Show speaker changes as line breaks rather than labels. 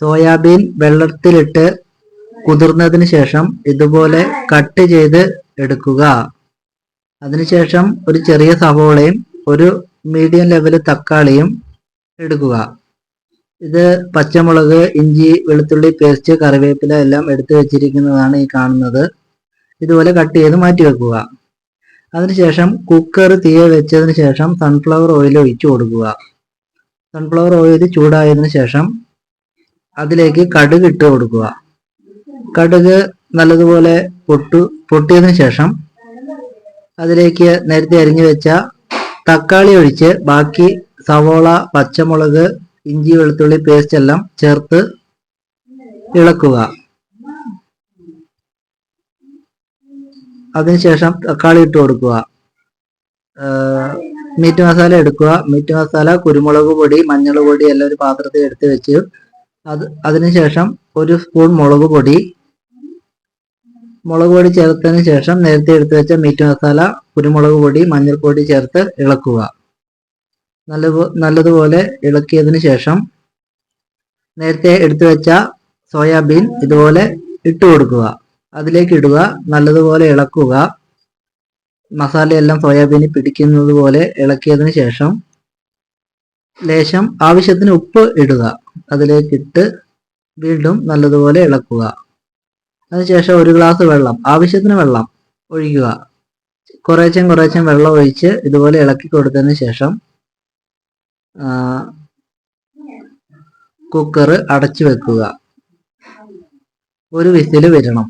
Soybean വെള്ളത്തിലിട്ട് കുതിർന്നതിന് ശേഷം ഇതുപോലെ കട്ട് ചെയ്ത് എടുക്കുക. അതിനുശേഷം ഒരു ചെറിയ സവോളയും ഒരു മീഡിയം ലെവൽ തക്കാളിയും എടുക്കുക. ഇത് പച്ചമുളക് ഇഞ്ചി വെളുത്തുള്ളി പേസ്റ്റ് കറിവേപ്പില എല്ലാം എടുത്തു വെച്ചിരിക്കുന്നതാണ് ഈ കാണുന്നത്. ഇതുപോലെ കട്ട് ചെയ്ത് മാറ്റി വെക്കുക. അതിനുശേഷം കുക്കർ തീയ വെച്ചതിന് ശേഷം സൺഫ്ലവർ ഓയിൽ ഒഴിച്ചു കൊടുക്കുക. സൺഫ്ലവർ ഓയിൽ ചൂടായതിനു ശേഷം അതിലേക്ക് കടുക് ഇട്ട് കൊടുക്കുക. കടുക് നല്ലതുപോലെ പൊട്ടു പൊട്ടിയതിനു ശേഷം അതിലേക്ക് നേരത്തെ അരിഞ്ഞു വെച്ച തക്കാളി ഒഴിച്ച് ബാക്കി സവോള പച്ചമുളക് ഇഞ്ചി വെളുത്തുള്ളി പേസ്റ്റ് എല്ലാം ചേർത്ത് ഇളക്കുക. അതിനുശേഷം തക്കാളി ഇട്ട് കൊടുക്കുക. മീറ്റ് മസാല എടുക്കുക. മീറ്റ് മസാല കുരുമുളക് പൊടി മഞ്ഞൾ പൊടി എല്ലാം ഒരു പാത്രത്തിൽ എടുത്ത് വെച്ച് അത് അതിനുശേഷം ഒരു സ്പൂൺ മുളക് പൊടി. മുളക് പൊടി ചേർത്തതിന് ശേഷം നേരത്തെ എടുത്തു വെച്ച മീറ്റ് മസാല കുരുമുളക് പൊടി മഞ്ഞൾപ്പൊടി ചേർത്ത് ഇളക്കുക. നല്ല നല്ലതുപോലെ ഇളക്കിയതിന് ശേഷം നേരത്തെ എടുത്തു വെച്ച സോയാബീൻ ഇതുപോലെ ഇട്ട് കൊടുക്കുക. അതിലേക്ക് ഇടുക നല്ലതുപോലെ ഇളക്കുക. മസാലയെല്ലാം സോയാബീനിൽ പിടിക്കുന്നത് പോലെ ഇളക്കിയതിന് ശേഷം ലേശം ആവശ്യത്തിന് ഉപ്പ് ഇടുക. അതിലേക്കിട്ട് വീണ്ടും നല്ലതുപോലെ ഇളക്കുക. അതിനുശേഷം ഒരു ഗ്ലാസ് വെള്ളം ആവശ്യത്തിന് വെള്ളം ഒഴിക്കുക. കുറേശ്ശം കുറേശ്ശം വെള്ളം ഒഴിച്ച് ഇതുപോലെ ഇളക്കി കൊടുത്തതിന് ശേഷം കുക്കർ അടച്ചു വെക്കുക. ഒരു വിസിൽ വരണം.